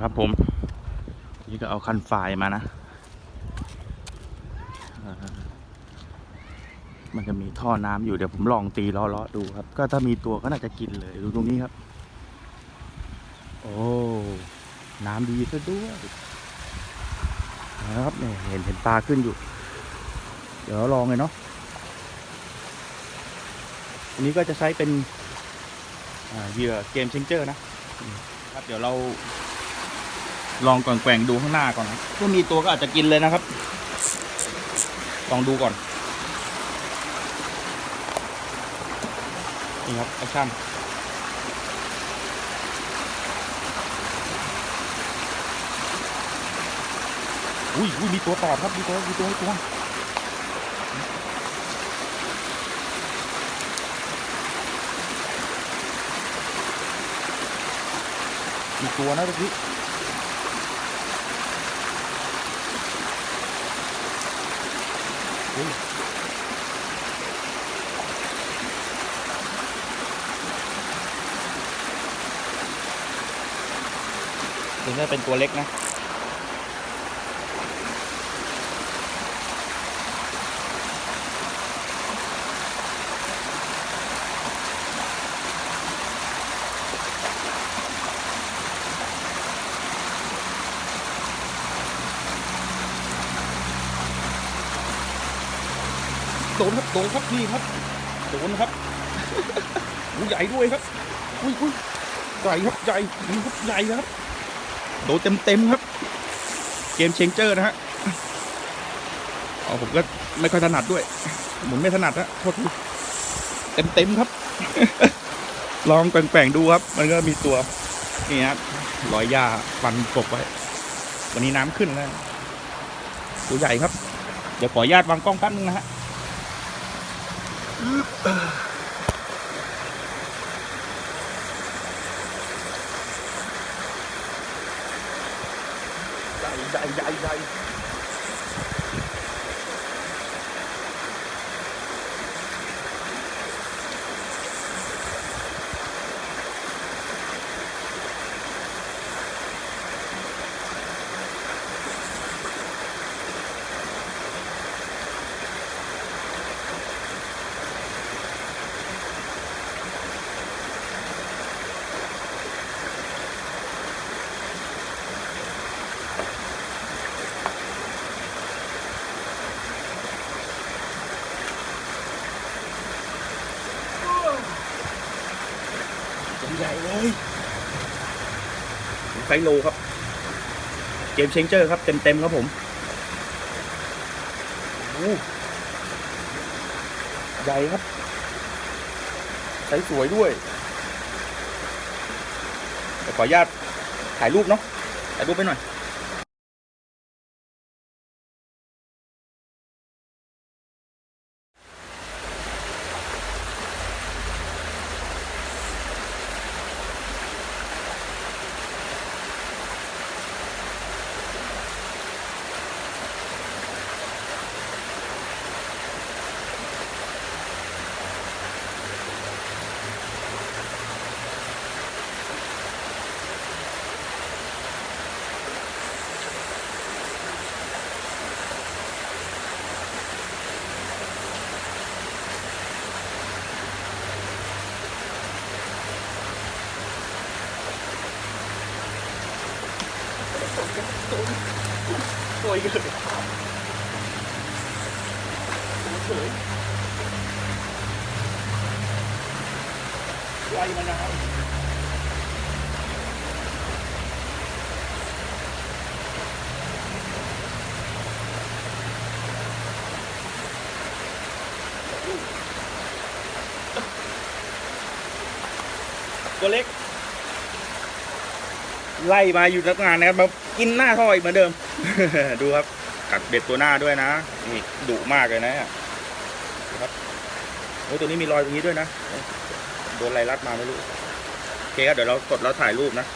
ครับผม นี่ก็เอาคันไฟมานะ มันจะมีท่อน้ำอยู่เดี๋ยวผมลองตีล้อๆดูครับ ก็ถ้ามีตัวก็น่าจะกินเลยดูตรงนี้ครับ โอ้ น้ำดีซะด้วยนะครับเนี่ยเห็นเห็นปลาขึ้นอยู่ เดี๋ยวลองเลยเนาะอันนี้ก็จะใช้เป็นเหยื่อเกมเชงเจอร์นะครับ เดี๋ยวเรา ลองก่อนแกว่งดูข้างหน้าก่อนนะถ้ามีตัวก็อาจจะกินเลยนะครับ ลองดูก่อน นี่ครับแอคชั่นอุ้ยอุ้ยมีตัวตอดครับ มีตัวมีตัวมีตัวมีตัวนะทุกที เฮ้ยถึงจะเป็นตัวเล็กนะ โดนครับโดนครับนี่ครับโดนครับอู้ใหญ่ด้วยครับอุ้ยอุ้ยใหญ่ครับใหญ่ครับใหญ่นะครับโดนเต็มเต็มครับ เกมเชงเจอร์นะฮะอ๋อผมก็ไม่ค่อยถนัดด้วยหมุนไม่ถนัดนะโทษทีเต็มเต็มครับ ลองแกว่งๆดูครับ มันก็มีตัวนี่ฮะรอยหญ้าฟันกบไว้วันนี้น้ำขึ้นแล้วตัวใหญ่ครับ เดี๋ยวขออนุญาตวางกล้องแป๊บนึงนะฮะ ใหญ่ใใหญ่ใหญ่ใหญ่เลยไซโลครับเกมเชงเจอร์ครับเต็มเต็มๆครับผมโอ้ใหญ่ครับไซส์สวยด้วยเดี๋ยวขออนุญาตถ่ายรูปเนาะถ่ายรูปไปหน่อย สวยเลยสวยไล่มานาวตัวเล็ก ไล่มาอยู่ตั้งานนะครับ กินหน้าท่ออีกเหมือนเดิม ดูครับ กัดเบ็ดตัวหน้าด้วยนะนี่ดุมากเลยนะครับโอ้ตัวนี้มีรอยตรงนี้ด้วยนะ โดนอะไรรัดมาไม่รู้ โอเคครับเดี๋ยวเรากดแล้วถ่ายรูปนะ